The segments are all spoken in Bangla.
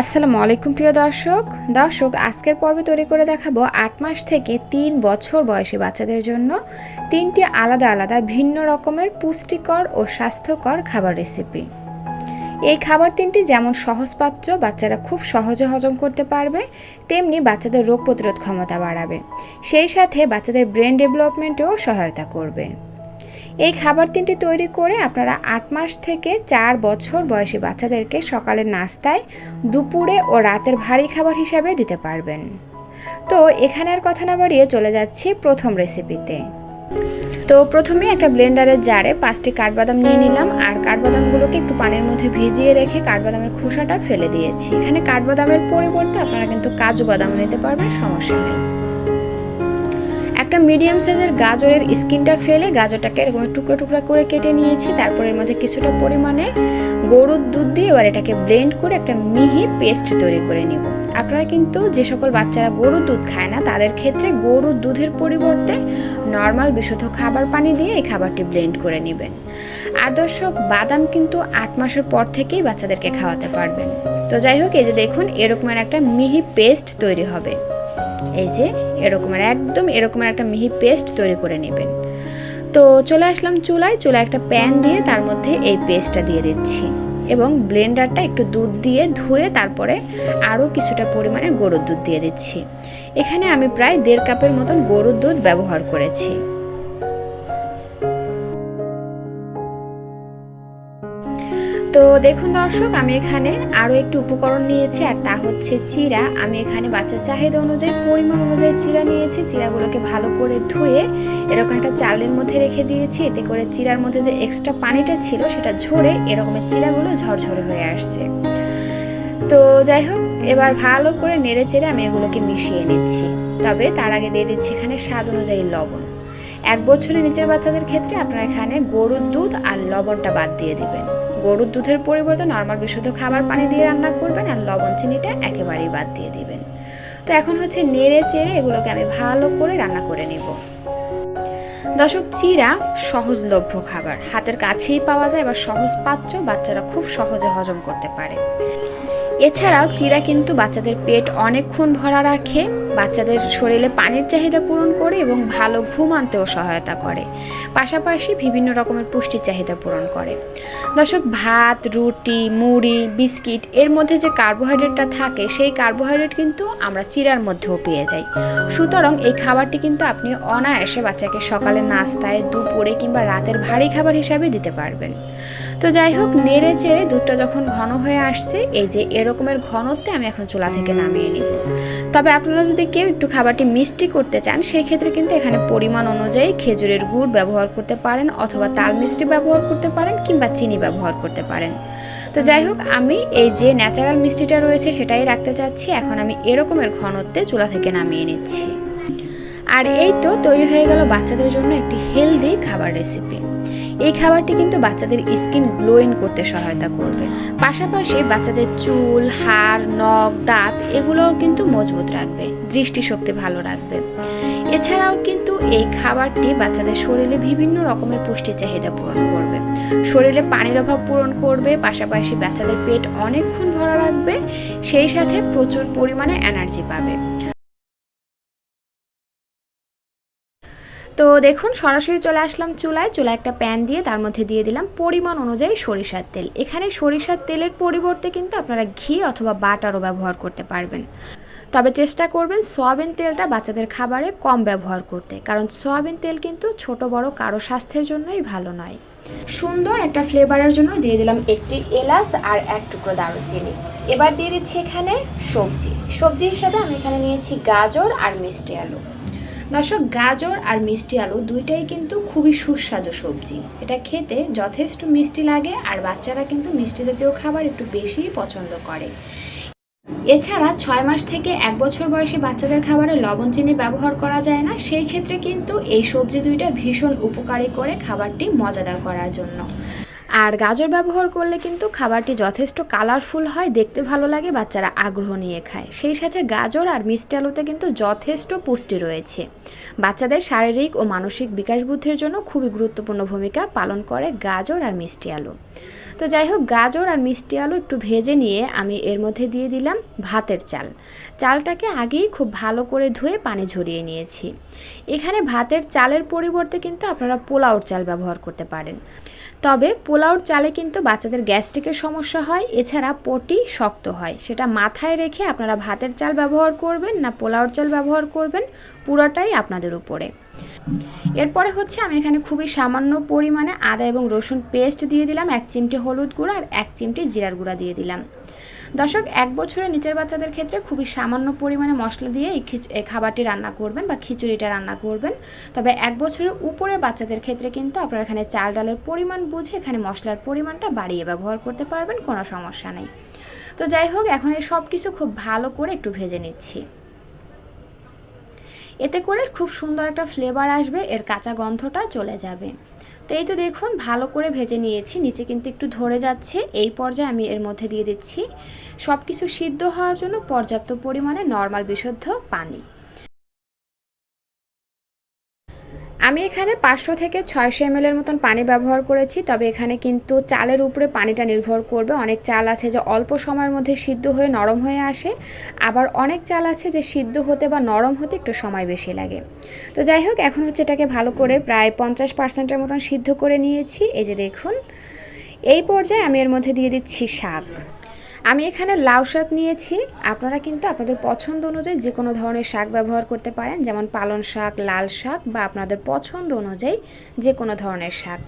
আসসালামু আলাইকুম, প্রিয় দর্শক। দর্শক, আজকের পর্বে তৈরি করে দেখাবো আট মাস থেকে তিন বছর বয়সী বাচ্চাদের জন্য তিনটি আলাদা আলাদা ভিন্ন রকমের পুষ্টিকর ও স্বাস্থ্যকর খাবার রেসিপি এই খাবার তিনটি যেমন সহজপাচ্য, বাচ্চারা খুব সহজে হজম করতে পারবে, তেমনি বাচ্চাদের রোগ প্রতিরোধ ক্ষমতা বাড়াবে। সেই সাথে বাচ্চাদের ব্রেন ডেভেলপমেন্টেও সহায়তা করবে। এই খাবার তিনটি তৈরি করে আপনারা আট মাস থেকে চার বছর বয়সী বাচ্চাদেরকে সকালের নাস্তায়, দুপুরে ও রাতের ভারী খাবার হিসাবে দিতে পারবেন। তো এখানে আর কথা না বাড়িয়ে চলে যাচ্ছি প্রথম রেসিপিতে তো প্রথমে একটা ব্লেন্ডারের জারে পাঁচটি কাঠবাদাম নিয়ে নিলাম আর কাঠবাদামগুলোকে একটু পানির মধ্যে ভিজিয়ে রেখে কাঠবাদামের খোসাটা ফেলে দিয়েছি। এখানে কাঠবাদামের পরিবর্তে আপনারা কিন্তু কাজু বাদামও নিতে পারবেন, সমস্যা নেই। একটা মিডিয়াম সাইজের গাজরের স্কিনটা ফেলে গাজরটাকে এরকম টুকরো টুকরো করে কেটে নিয়েছি। তারপর এর মধ্যে কিছুটা পরিমাণে গরুর দুধ দিয়ে এবার এটাকে ব্লেন্ড করে একটা মিহি পেস্ট তৈরি করে নিব। আপনারা কিন্তু যে সকল বাচ্চারা গরুর দুধ খায় না, তাদের ক্ষেত্রে গরুর দুধের পরিবর্তে নর্মাল বিশুদ্ধ খাবার পানি দিয়ে এই খাবারটি ব্লেন্ড করে নেবেন। আর দর্শক, বাদাম কিন্তু আট মাসের পর থেকেই বাচ্চাদেরকে খাওয়াতে পারবেন। তো যাই হোক, এই যে দেখুন, এরকমের একটা মিহি পেস্ট তৈরি হবে। এই যে এরকমের একদম এরকমের একটা মিহি পেস্ট তৈরি করে নেবেন। তো চলে আসলাম চুলায় চুলায় একটা প্যান দিয়ে তার মধ্যে এই পেস্টটা দিয়ে দিচ্ছি। এবং ব্লেন্ডারটা একটু দুধ দিয়ে ধুয়ে তারপরে আরও কিছুটা পরিমাণে গরুর দুধ দিয়ে দিচ্ছি। এখানে আমি প্রায় দেড় কাপের মতন গরুর দুধ ব্যবহার করেছি। তো দেখুন দর্শক, আমি এখানে আরও একটি উপকরণ নিয়েছি, আর তা হচ্ছে চিরা। আমি এখানে বাচ্চার চাহিদা অনুযায়ী, পরিমাণ অনুযায়ী চিরা নিয়েছি। চিরাগুলোকে ভালো করে ধুয়ে এরকম একটা চালের মধ্যে রেখে দিয়েছি। এতে করে চিরার মধ্যে যে এক্সট্রা পানিটা ছিল, সেটা ঝরে এরকমের চিরাগুলো ঝরঝরে হয়ে আসছে। তো যাই হোক, এবার ভালো করে নেড়ে চেড়ে আমি এগুলোকে মিশিয়ে নিচ্ছি। তবে তার আগে দিয়ে দিচ্ছি এখানে স্বাদ অনুযায়ী লবণ। এক বছরের নিচের বাচ্চাদের ক্ষেত্রে আপনারা এখানে গরুর দুধ আর লবণটা বাদ দিয়ে দিবেন। গরুর দুধের পরিবর্তে নর্মাল বিশুদ্ধ খাবার পানি দিয়ে রান্না করবেন আর লবণ চিনিটা একেবারেই বাদ দিয়ে দিবেন। তো এখন হচ্ছে নেড়ে চেড়ে এগুলোকে আমি ভালো করে রান্না করে নেব। দর্শক, চিরা সহজলভ্য খাবার। হাতের কাছেই পাওয়া যায় বা সহজ পাচ্য বাচ্চারা খুব সহজে হজম করতে পারে। এছাড়াও চিরা কিন্তু বাচ্চাদের পেট অনেকক্ষণ ভরা রাখে, বাচ্চাদের শরীরে পানির চাহিদা পূরণ করে এবং ভালো ঘুম আনতেও সহায়তা করে। পাশাপাশি বিভিন্ন রকমের পুষ্টির চাহিদা পূরণ করে। দর্শক, ভাত, রুটি, মুড়ি, বিস্কিট, এর মধ্যে যে কার্বোহাইড্রেটটা থাকে, সেই কার্বোহাইড্রেট কিন্তু আমরা চিরার মধ্যেও পেয়ে যাই। সুতরাং এই খাবারটি কিন্তু আপনি অনায়াসে বাচ্চাকে সকালে নাস্তায়, দুপুরে কিংবা রাতের ভারী খাবার হিসাবে দিতে পারবেন। তো যাই হোক, নেড়ে চেড়ে দুধটা যখন ঘন হয়ে আসছে, এই যে এরকমের ঘনত্বে আমি এখন চুলা থেকে নামিয়ে নিব। তবে আপনারা যদি কেউ একটু খাবারটি মিষ্টি করতে চান সেই ক্ষেত্রে কিন্তু এখানে পরিমাণ অনুযায়ী খেজুরের গুড় ব্যবহার করতে পারেন অথবা তাল মিষ্টি ব্যবহার করতে পারেন কিংবা চিনি ব্যবহার করতে পারেন। তো যাই হোক, আমি এই যে ন্যাচারাল মিষ্টিটা রয়েছে সেটাই রাখতে চাচ্ছি। এখন আমি এরকমের ঘনত্বে চুলা থেকে নামিয়ে নিচ্ছি। আর এই তো তৈরি হয়ে গেল বাচ্চাদের জন্য একটি হেলদি খাবার রেসিপি এই খাবারটি কিন্তু বাচ্চাদের স্কিন গ্লোয়িং করতে সহায়তা করবে। পাশাপাশি বাচ্চাদের চুল, হাড়, নখ, দাঁত এগুলোও কিন্তু মজবুত রাখবে, দৃষ্টিশক্তি ভালো রাখবে। এছাড়াও কিন্তু এই খাবারটি বাচ্চাদের শরীরে বিভিন্ন রকমের পুষ্টি চাহিদা পূরণ করবে। শরীরে পানির অভাব পূরণ করবে, পাশাপাশি বাচ্চাদের পেট অনেকক্ষণ ভরা রাখবে, সেই সাথে প্রচুর পরিমাণে এনার্জি পাবে। তো দেখুন, সরাসরি চলে আসলাম চুলায়। চুলায় একটা প্যান দিয়ে তার মধ্যে দিয়ে দিলাম পরিমাণ অনুযায়ী সরিষার তেল। এখানে সরিষার তেলের পরিবর্তে কিন্তু আপনারা ঘি অথবা বাটারও ব্যবহার করতে পারবেন। তবে চেষ্টা করবেন সয়াবিন তেলটা বাচ্চাদের খাবারে কম ব্যবহার করতে। কারণ সয়াবিন তেল কিন্তু ছোট, বড় কারও স্বাস্থ্যের জন্যই ভালো নয়। সুন্দর একটা ফ্লেভারের জন্য দিয়ে দিলাম একটি এলাচ আর এক টুকরো দারুচিনি। এবার দিয়ে দিচ্ছি এখানে সবজি। সবজি হিসাবে আমি এখানে নিয়েছি গাজর আর মিষ্টি আলু। দর্শক, গাজর আর মিষ্টি আলু দুইটাই কিন্তু খুবই সুস্বাদু সবজি। এটা খেতে যথেষ্ট মিষ্টি লাগে আর বাচ্চারা কিন্তু মিষ্টি জাতীয় খাবার একটু বেশি পছন্দ করে। এছাড়া ছয় মাস থেকে এক বছর বয়সী বাচ্চাদের খাবারে লবণ, চিনি ব্যবহার করা যায় না। সেই ক্ষেত্রে কিন্তু এই সবজি দুইটা ভীষণ উপকারী করে খাবারটি মজাদার করার জন্য। আর গাজর ব্যবহার করলে কিন্তু খাবারটি যথেষ্ট কালারফুল হয়, দেখতে ভালো লাগে, বাচ্চারা আগ্রহ নিয়ে খায়। সেই সাথে গাজর আর মিষ্টি আলুতে কিন্তু যথেষ্ট পুষ্টি রয়েছে। বাচ্চাদের শারীরিক ও মানসিক বিকাশ বুদ্ধির জন্য খুবই গুরুত্বপূর্ণ ভূমিকা পালন করে গাজর আর মিষ্টি আলু। তো যাই হোক, গাজর আর মিষ্টি আলু একটু ভেজে নিয়ে আমি এর মধ্যে দিয়ে দিলাম ভাতের চাল। চালটাকে আগেই খুব ভালো করে ধুয়ে পানি ঝরিয়ে নিয়েছি। এখানে ভাতের চালের পরিবর্তে কিন্তু আপনারা পোলাওর চাল ব্যবহার করতে পারেন। তবে পোলাওর চালে কিন্তু বাচ্চাদের গ্যাস্ট্রিকের সমস্যা হয়, এছাড়া পটি শক্ত হয়। সেটা মাথায় রেখে আপনারা ভাতের চাল ব্যবহার করবেন না পোলাওর চাল ব্যবহার করবেন, পুরোটাই আপনাদের উপরে। এরপরে হচ্ছে আমি এখানে খুবই সামান্য পরিমাণে আদা এবং রসুন পেস্ট দিয়ে দিলাম, এক চিমটি হলুদ গুঁড়ো আর এক চিমটি জিরার গুঁড়া দিয়ে দিলাম। দর্শক, এক বছরের নিচের বাচ্চাদের ক্ষেত্রে খুবই সামান্য পরিমাণে মশলা দিয়ে এই খাবারটি রান্না করবেন বা খিচুড়িটা রান্না করবেন। তবে এক বছরের উপরের বাচ্চাদের ক্ষেত্রে কিন্তু আপনারা এখানে চাল ডালের পরিমাণ বুঝে এখানে মশলার পরিমাণটা বাড়িয়ে ব্যবহার করতে পারবেন, কোনো সমস্যা নেই। তো যাই হোক, এখন এই সব কিছু খুব ভালো করে একটু ভেজে নিচ্ছি। এতে করে খুব সুন্দর একটা ফ্লেভার আসবে, এর কাঁচা গন্ধটা চলে যাবে। তো এই তো দেখুন, ভালো করে ভেজে নিয়েছি। নিচে কিন্তু একটু ধরে যাচ্ছে। এই পর্যায়ে আমি এর মধ্যে দিয়ে দিচ্ছি। সব কিছু সিদ্ধ হওয়ার জন্য পর্যাপ্ত পরিমাণে নর্মাল বিশুদ্ধ পানি। আমি এখানে পাঁচশো থেকে ছয়শো এম এর মতন পানি ব্যবহার করেছি, তবে এখানে কিন্তু চালের উপরে পানিটা নির্ভর করবে। অনেক চাল আছে যে অল্প সময়ের মধ্যে সিদ্ধ হয়ে নরম হয়ে আসে, আবার অনেক চাল আছে যে সিদ্ধ হতে বা নরম হতে একটু সময় বেশি লাগে। তো যাই হোক, এখন হচ্ছে এটাকে ভালো করে প্রায় পঞ্চাশ পার্সেন্টের মতন সিদ্ধ করে নিয়েছি। এই যে দেখুন, এই পর্যায়ে আমি এর মধ্যে দিয়ে দিচ্ছি শাক। আমি এখানে লাউ শাক নিয়েছি। আপনারা কিন্তু আপনাদের পছন্দ অনুযায়ী যে কোনো ধরনের শাক ব্যবহার করতে পারেন, যেমন পালন শাক, লাল শাক বা আপনাদের পছন্দ অনুযায়ী যে কোনো ধরনের শাক।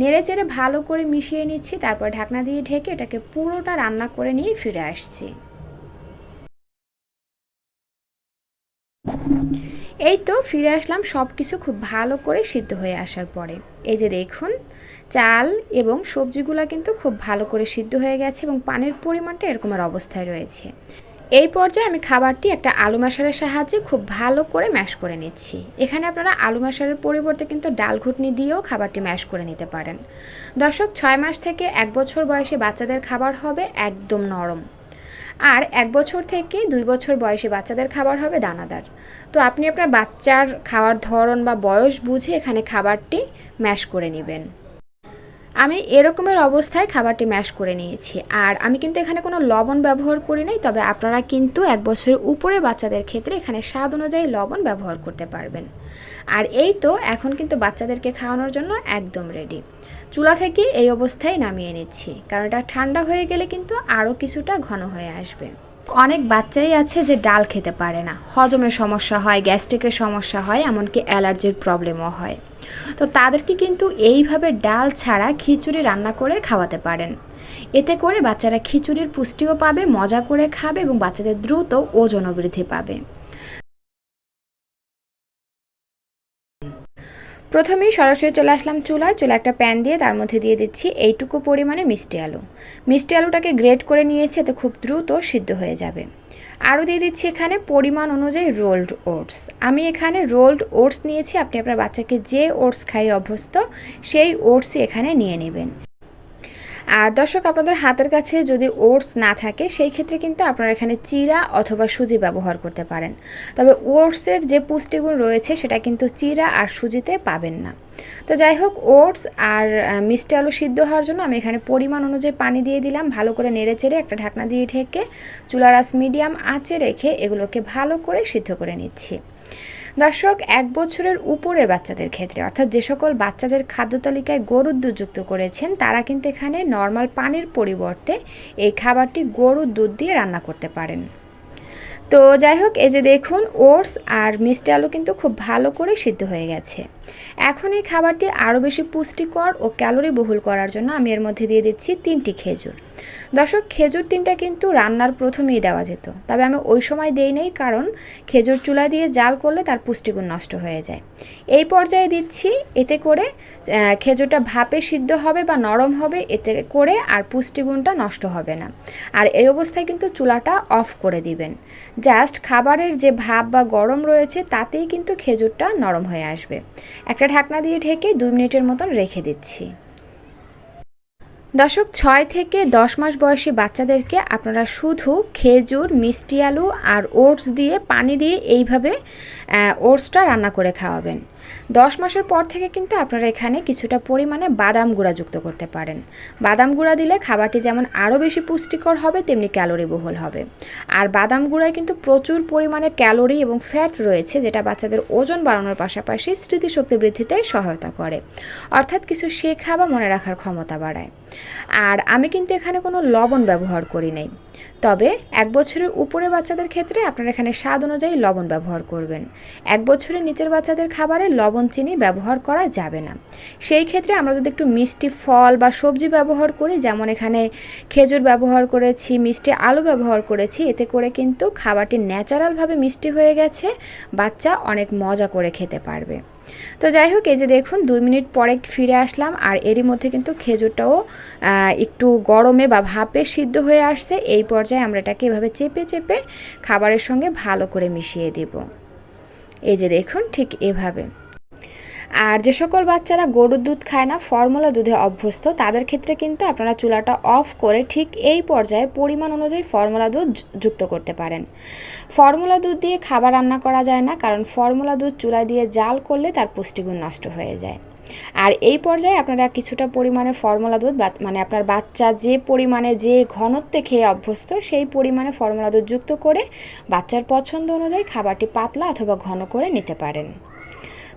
নেড়ে চেড়ে ভালো করে মিশিয়ে নিচ্ছি, তারপর ঢাকনা দিয়ে ঢেকে এটাকে পুরোটা রান্না করে নিয়ে ফিরে আসছি। এই তো ফিরে আসলাম সব কিছু খুব ভালো করে সিদ্ধ হয়ে আসার পরে। এই যে দেখুন চাল এবং সবজিগুলো কিন্তু খুব ভালো করে সিদ্ধ হয়ে গেছে এবং পানির পরিমাণটা এরকমের অবস্থায় রয়েছে। এই পর্যায়ে আমি খাবারটি একটা আলু মাসারের সাহায্যে খুব ভালো করে ম্যাশ করে নিচ্ছি। এখানে আপনারা আলু মাসারের পরিবর্তে কিন্তু ডাল ঘুটনি দিয়েও খাবারটি ম্যাশ করে নিতে পারেন। দর্শক, ছয় মাস থেকে এক বছর বয়সে বাচ্চাদের খাবার হবে একদম নরম। আর এক বছর থেকে দুই বছর বয়সে বাচ্চাদের খাবার হবে দানাদার। তো আপনি আপনার বাচ্চার খাওয়ার ধরন বা বয়স বুঝে এখানে খাবারটি ম্যাশ করে নেবেন। আমি এরকমের অবস্থায় খাবারটি ম্যাশ করে নিয়েছি। আর আমি কিন্তু এখানে কোনো লবণ ব্যবহার করি নাই, তবে আপনারা কিন্তু এক বছরের উপরে বাচ্চাদের ক্ষেত্রে এখানে স্বাদ অনুযায়ী লবণ ব্যবহার করতে পারবেন। আর এই তো এখন কিন্তু বাচ্চাদেরকে খাওয়ানোর জন্য একদম রেডি চুলা থেকে এই অবস্থায় নামিয়ে নিচ্ছি, কারণ এটা ঠান্ডা হয়ে গেলে কিন্তু আরও কিছুটা ঘন হয়ে আসবে। অনেক বাচ্চাই আছে যে ডাল খেতে পারে না। হজমের সমস্যা হয়, গ্যাস্ট্রিকের সমস্যা হয়, এমনকি অ্যালার্জির প্রবলেমও হয়। তো তাদেরকে কিন্তু এইভাবে ডাল ছাড়া খিচুড়ি রান্না করে খাওয়াতে পারেন। এতে করে বাচ্চারা খিচুড়ির পুষ্টিও পাবে, মজা করে খাবে এবং বাচ্চাদের দ্রুত ওজনও বৃদ্ধি পাবে। প্রথমেই সরাসরি চলে আসলাম চুলায়। চুলা একটা প্যান দিয়ে তার মধ্যে দিয়ে দিচ্ছি এইটুকু পরিমাণে মিষ্টি আলু। মিষ্টি আলুটাকে গ্রেট করে নিয়েছি, এতে খুব দ্রুত সিদ্ধ হয়ে যাবে। আরও দিয়ে দিচ্ছি এখানে পরিমাণ অনুযায়ী রোল্ড ওটস। আমি এখানে রোল্ড ওটস নিয়েছি, আপনি আপনার বাচ্চাকে যে ওটস খাই অভ্যস্ত, সেই ওটসই এখানে নিয়ে নেবেন। আর দর্শক, আপনাদের হাতের কাছে যদি ওটস না থাকে, সেই ক্ষেত্রে কিন্তু আপনারা এখানে চিরা অথবা সুজি ব্যবহার করতে পারেন। তবে ওটসের যে পুষ্টিগুণ রয়েছে, সেটা কিন্তু চিরা আর সুজিতে পাবেন না। তো যাই হোক, ওটস আর মিষ্টি আলু সিদ্ধ হওয়ার জন্য আমি এখানে পরিমাণ অনুযায়ী পানি দিয়ে দিলাম। ভালো করে নেড়ে চেড়ে একটা ঢাকনা দিয়ে ঢেকে চুলারাস মিডিয়াম আঁচে রেখে এগুলোকে ভালো করে সিদ্ধ করে নিচ্ছি। দর্শক, এক বছরের উপরের বাচ্চাদের ক্ষেত্রে, অর্থাৎ যে সকল বাচ্চাদের খাদ্য তালিকায় গরুর দুধ যুক্ত করেছেন, তারা কিন্তু এখানে নর্মাল পানির পরিবর্তে এই খাবারটি গরুর দুধ দিয়ে রান্না করতে পারেন। তো যাই হোক, এই যে দেখুন, ওটস আর মিষ্টি আলু কিন্তু খুব ভালো করে সিদ্ধ হয়ে গেছে। এখন এই খাবারটি আরও বেশি পুষ্টিকর ও ক্যালোরি বহুল করার জন্য আমি এর মধ্যে দিয়ে দিচ্ছি তিনটি খেজুর। দর্শক, খেজুর তিনটা কিন্তু রান্নার প্রথমেই দেওয়া যেত। তবে আমি ওই সময় দেই নেই কারণ খেজুর চুলা দিয়ে জাল করলে তার পুষ্টিগুণ নষ্ট হয়ে যায়। এই পর্যায়ে দিচ্ছি, এতে করে খেজুরটা ভাপে সিদ্ধ হবে বা নরম হবে, এতে করে আর পুষ্টিগুণটা নষ্ট হবে না। আর এই অবস্থায় কিন্তু চুলাটা অফ করে দিবেন। জাস্ট খাবারের যে ভাপ বা গরম রয়েছে, তাতেই কিন্তু খেজুরটা নরম হয়ে আসবে। একটা ঢাকনা দিয়ে ঢেকে দুই মিনিটের মতন রেখে দিচ্ছি। দশক ছয় থেকে দশ মাস বয়সী বাচ্চাদেরকে আপনারা শুধু খেজুর, মিষ্টি আলু আর ওটস দিয়ে, পানি দিয়ে এইভাবে ওটসটা রান্না করে খাওয়াবেন। দশ মাসের পর থেকে কিন্তু আপনারা এখানে কিছুটা পরিমাণে বাদাম গুঁড়া যুক্ত করতে পারেন। বাদাম গুঁড়া দিলে খাবারটি যেমন আরও বেশি পুষ্টিকর হবে, তেমনি ক্যালোরি বহুল হবে। আর বাদাম গুঁড়ায় কিন্তু প্রচুর পরিমাণে ক্যালোরি এবং ফ্যাট রয়েছে, যেটা বাচ্চাদের ওজন বাড়ানোর পাশাপাশি স্মৃতিশক্তি বৃদ্ধিতে সহায়তা করে। অর্থাৎ কিছু শেখা বা মনে রাখার ক্ষমতা বাড়ায়। আর আমি কিন্তু এখানে কোনো লবণ ব্যবহার করি নাই। তবে এক বছরের উপরে বাচ্চাদের ক্ষেত্রে আপনারা এখানে স্বাদ অনুযায়ী লবণ ব্যবহার করবেন। এক বছরের নিচের বাচ্চাদের খাবারে লবণ, চিনি ব্যবহার করা যাবে না। সেই ক্ষেত্রে আমরা যদি একটু মিষ্টি ফল বা সবজি ব্যবহার করি, যেমন এখানে খেজুর ব্যবহার করেছি, মিষ্টি আলু ব্যবহার করেছি, এতে করে কিন্তু খাবারটি ন্যাচারালভাবে মিষ্টি হয়ে গেছে, বাচ্চা অনেক মজা করে খেতে পারবে। তো যাই হোক, এই যে দেখুন, দুই মিনিট পরে ফিরে আসলাম, আর এরই মধ্যে কিন্তু খেজুরটাও একটু গরমে বা ভাপে সিদ্ধ হয়ে আসছে। এই পর্যায়ে আমরা এটাকে এভাবে চেপে চেপে খাবারের সঙ্গে ভালো করে মিশিয়ে দেব। এই যে দেখুন, ঠিক এভাবে। আর যে সকল বাচ্চারা গরুর দুধ খায় না, ফর্মুলা দুধে অভ্যস্ত, তাদের ক্ষেত্রে কিন্তু আপনারা চুলাটা অফ করে ঠিক এই পর্যায়ে পরিমাণ অনুযায়ী ফর্মুলা দুধ যুক্ত করতে পারেন। ফর্মুলা দুধ দিয়ে খাবার রান্না করা যায় না, কারণ ফর্মুলা দুধ চুলা দিয়ে জাল করলে তার পুষ্টিগুণ নষ্ট হয়ে যায়। আর এই পর্যায়ে আপনারা কিছুটা পরিমাণে ফর্মুলা দুধ মানে আপনার বাচ্চা যে পরিমাণে, যে ঘনত্বে খেয়ে অভ্যস্ত, সেই পরিমাণে ফর্মুলা দুধ যুক্ত করে বাচ্চার পছন্দ অনুযায়ী খাবারটি পাতলা অথবা ঘন করে নিতে পারেন।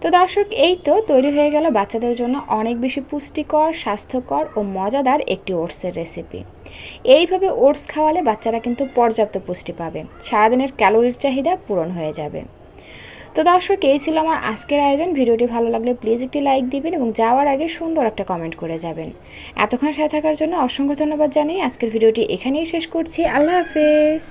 তো দর্শক, এই তো তৈরি হয়ে গেল বাচ্চাদের জন্য অনেক বেশি পুষ্টিকর, স্বাস্থ্যকর ও মজাদার একটি ওটসের রেসিপি এইভাবে ওটস খাওয়ালে বাচ্চারা কিন্তু পর্যাপ্ত পুষ্টি পাবে। সারাদিনের ক্যালোরির চাহিদা পূরণ হয়ে যাবে। তো দর্শক, এই ছিল আমার আজকের আয়োজন। ভিডিওটি ভালো লাগলে প্লিজ একটি লাইক দিবেন এবং যাওয়ার আগে সুন্দর একটা কমেন্ট করে যাবেন। এতক্ষণ সাথে থাকার জন্য অসংখ্য ধন্যবাদ জানিয়ে আজকের ভিডিওটি এখানেই শেষ করছি। আল্লাহ হাফেজ।